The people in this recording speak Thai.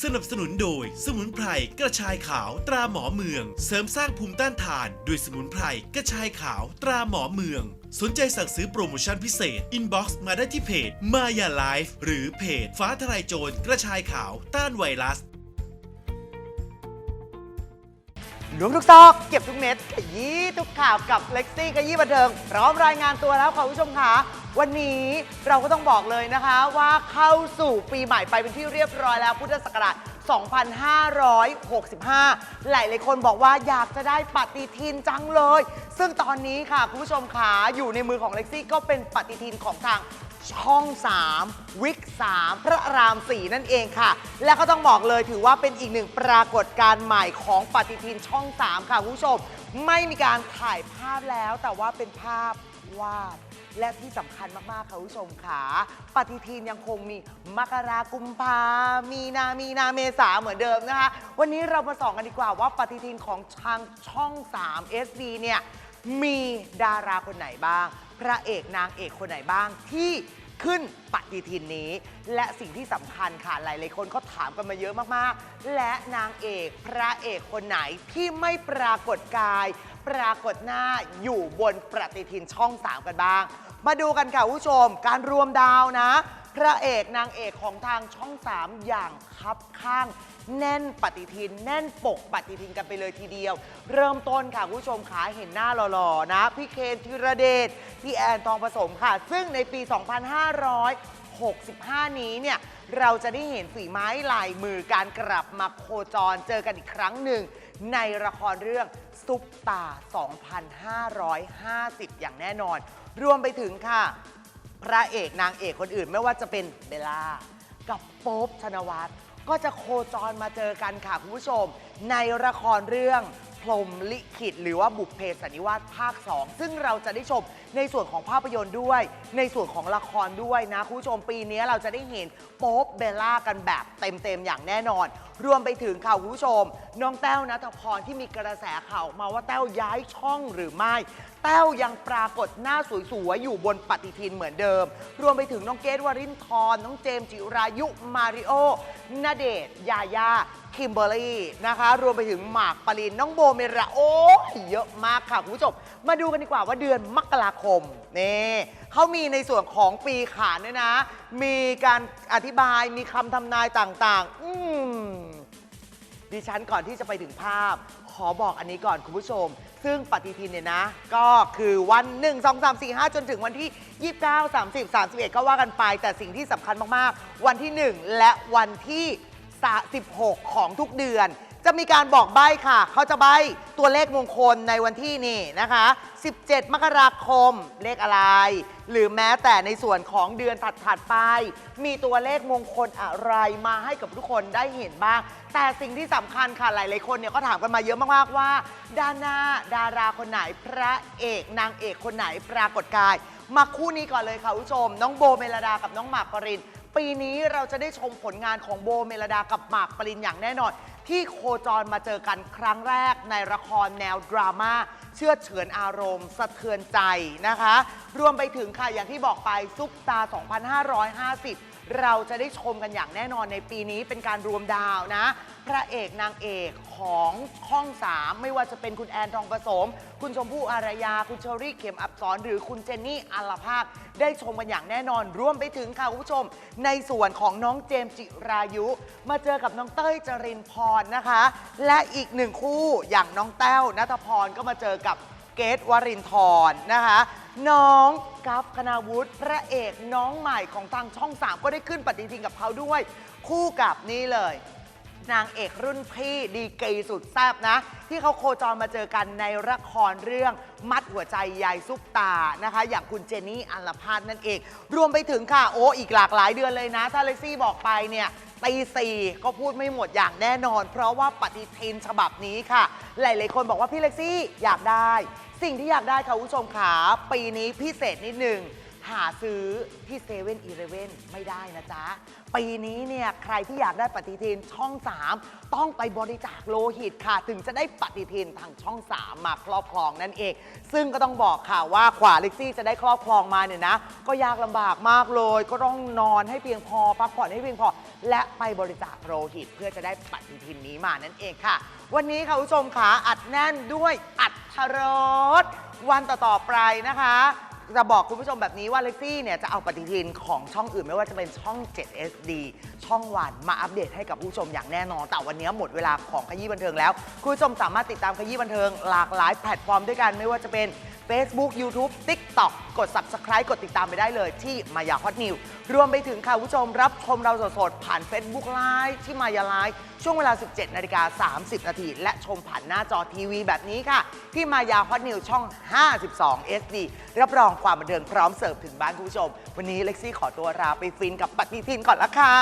สนับสนุนโดยสมุนไพรกระชายขาวตราหมอเมือง เสริมสร้างภูมิต้านทานด้วยสมุนไพรกระชายขาวตราหมอเมือง สนใจสั่งซื้อโปรโมชั่นพิเศษ อินบ็อกซ์มาได้ที่เพจมายาไลฟ์หรือเพจ ฟ้าทลายโจรกระชายขาวต้านไวรัสล้วงทุกซอกเก็บทุกเม็ดขยี้ทุกข่าวกับเล็กซี่ขยี้บันเทิงพร้อมรายงานตัวแล้วค่ะคุณผู้ชมค่ะ วันนี้เราก็ต้องบอกเลยนะคะว่าเข้าสู่ปีใหม่ไปเป็นที่เรียบร้อยแล้วพุทธศักราช 2565 หลายหลายคนบอกว่าอยากจะได้ปฏิทินจังเลย ซึ่งตอนนี้ค่ะ คุณผู้ชมขาอยู่ในมือของเล็กซี่ก็เป็นปฏิทินของทางช่อง 3 วิก 3 พระราม 4 นั่นเองค่ะ และก็ต้องบอกเลยถือว่าเป็นอีกหนึ่งปรากฏการณ์ใหม่ของปฏิทินช่อง 3 ค่ะคุณผู้ชม ไม่มีการถ่ายภาพแล้วแต่ว่าเป็นภาพ วาด และที่สำคัญมากๆค่ะคุณผู้ชมค่ะปฏิทินยังคงมีมกรากุมภามีนามีนาเมษาเหมือนเดิมนะคะ วันนี้เรามาส่องกันดีกว่าว่าปฏิทินของทางช่อง 3 SD เนี่ยมีดาราคนไหนบ้าง พระเอกนางเอกคนไหนบ้างที่ขึ้นปฏิทินนี้ และสิ่งที่สำคัญค่ะหลายๆคนก็ถามกันมาเยอะมากๆ และนางเอกพระเอกคนไหนที่ไม่ปรากฏกาย ปรากฏหน้าอยู่บนปฏิทินช่อง 3 กันบ้าง มาดูกันค่ะคุณผู้ชม การรวมดาวนะ พระเอกนางเอกของทางช่อง 3 อย่างคับข้าง แน่นปฏิทิน แน่นปกปฏิทินกันไปเลยทีเดียว เริ่มต้นค่ะคุณผู้ชมขาเห็นหน้าหล่อๆนะ พี่เคนธีรเดชพี่แอนทองผสมค่ะ ซึ่งในปี 2565 นี้เนี่ยเราจะได้เห็นฝีไม้ลายมือการกลับมาโคจรเจอกันอีกครั้งหนึ่ง ในละครเรื่องซุปตา 2550 อย่างแน่นอน รวมไปถึงค่ะ พระเอกนางเอกคนอื่นไม่ว่าจะเป็นเบลล่ากับโป๊บธนวัฒน์ก็จะโคจรมาเจอกันค่ะ คุณผู้ชม ในละครเรื่องพรมลิขิต หรือว่าบุพเพสันนิวาสภาค 2 ซึ่งเราจะได้ชม ในส่วนของภาพยนตร์ด้วย ในส่วนของละครด้วยนะคุณผู้ชมปีนี้เราจะได้เห็นโป๊บเบลล่ากันแบบเต็มๆอย่างแน่นอน รวมไปถึงค่ะคุณผู้ชม น้องแต้วนัทพรที่มีกระแสข่าวมาว่าแต้วย้ายช่องหรือไม่ แต้วยังปรากฏหน้าสวยๆอยู่บนปฏิทินเหมือนเดิม รวมไปถึงน้องเกดวรินทร์น้องเจมส์จิรายุมาริโอณเดชยายาคิมเบอร์รี่นะคะ รวมไปถึงหมากปรินน้องโบเมระโอ้เยอะมากค่ะคุณผู้ชม มาดูกันดีกว่าว่าเดือนมกราคมนี่เขามีในส่วนของปีขานด้วยนะ มีการอธิบายมีคำทำนายต่างๆ อืมดิฉันก่อนที่จะไปถึงภาพ ขอบอกอันนี้ก่อนคุณผู้ชม ซึ่งปฏิทินเนี่ยนะ ก็คือวัน 1 2 3 4 5 จนถึงวันที่ 29 30 31 ก็ว่ากันไป แต่สิ่งที่สำคัญมากๆ วันที่ 1 และวันที่ 16 ของทุกเดือน จะมีการบอกใบ้ค่ะ เขาจะใบ้ตัวเลขมงคลในวันที่นี่นะคะ 17 มกราคมเลขอะไร หรือแม้แต่ในส่วนของเดือนถัดๆไป มีตัวเลขมงคลอะไรมาให้กับทุกคนได้เห็นบ้าง แต่สิ่งที่สำคัญค่ะหลายๆคนเนี่ยก็ถามกันมาเยอะมากๆว่าด้านหน้าดาราคนไหนพระเอกนางเอกคนไหนปรากฏกาย มาคู่นี้ก่อนเลยค่ะคุณผู้ชม น้องโบเมลดากับน้องหมากปรินปีนี้เราจะได้ชมผลงานของโบเมลดากับหมากปรินอย่างแน่นอน ที่โคจรมาเจอกันครั้งแรกในละครแนวดราม่าเชื่อเฉือนอารมณ์ สะเทือนใจนะคะ รวมไปถึงค่ะอย่างที่บอกไปซุปตา 2550 เราจะได้ชมกันอย่างแน่นอนในปีนี้เป็นการรวมดาวนะ พระเอกนางเอกของช่อง3ไม่ว่าจะเป็นคุณแอนทองผสม คุณชมพู่อารยา คุณเชอรี่เข็มอับสรหรือคุณเจนนี่อัลภาคได้ชมกันอย่างแน่นอนรวมไปถึงค่ะคุณผู้ชม ในส่วนของน้องเจมส์จิรายุ มาเจอกับน้องเต้ยจรินพรนะคะ และอีกหนึ่งคู่อย่างน้องแต้วนัทพรก็มาเจอกับ เกตวรินทร์นะคะ น้องกัฟคณาวุฒิพระเอกน้องใหม่ของทางช่อง3ก็ได้ขึ้นปฏิทินกับเขาด้วย คู่กับนี่เลย นางเอกรุ่นพี่ดีกรีสุดแซ่บนะ ที่เขาโคจรมาเจอกันในละครเรื่องมัดหัวใจยายซุปตานะคะ อย่างคุณเจนนี่อัลภาสนั่นเอง รวมไปถึงค่ะโอ้อีกหลากหลายเดือนเลยนะ ถ้าเลซี่บอกไปเนี่ยตีสี่ก็พูดไม่หมดอย่างแน่นอน เพราะว่าปฏิทินฉบับนี้ค่ะ หลาย ๆ คนบอกว่าพี่เล็กซี่อยากได้ สิ่งที่อยากได้ค่ะคุณผู้ชมขาปีนี้พิเศษนิดนึง หาซื้อที่เซเว่นอีเลเว่นไม่ได้นะจ๊ะ ปีนี้เนี่ยใครที่อยากได้ปฏิทินช่อง 3 ต้องไปบริจาคโลหิตค่ะ ถึงจะได้ปฏิทินทางช่อง 3 มาครอบครองนั่นเอง ซึ่งก็ต้องบอกค่ะว่าขวาเล็กซี่จะได้ครอบครองมาเนี่ยนะ ก็ยากลำบากมากเลย ก็ต้องนอนให้เพียงพอพักผ่อนให้เพียงพอ และไปบริจาคโลหิต เพื่อจะได้ปฏิทินนี้มานั่นเองค่ะ วันนี้ค่ะคุณผู้ชมขาอัดแน่นด้วยอัดทรสวันต่อๆไปนะคะ จะบอกคุณผู้ชมแบบนี้ว่าเล็กซี่เนี่ยจะเอาปฏิทินของช่องอื่นไม่ว่าจะเป็นช่อง 7 SD ช่องวันมาอัปเดตให้กับผู้ชมอย่างแน่นอน แต่วันนี้หมดเวลาของขยี้บันเทิงแล้ว คุณผู้ชมสามารถติดตามขยี้บันเทิงหลากหลายแพลตฟอร์มด้วยกันไม่ว่าจะเป็น Facebook YouTube TikTok กด Subscribe กดติดตามไปได้เลยที่มายาฮอตนิวรวมไปถึงค่ะคุณผู้ชมรับชมเราสดๆผ่าน Facebook Live ที่มายาไลฟ์ช่วงเวลา 17นาฬิกา30 นาทีและชมผ่านหน้าจอทีวีแบบนี้ค่ะ ที่มายาฮอตนิวช่อง 52 SD รับรองความบันเทิงพร้อมเสิร์ฟถึงบ้านคุณผู้ชม วันนี้เล็กซี่ขอตัวลาไปฟินกับปฏิทินก่อนละค่ะ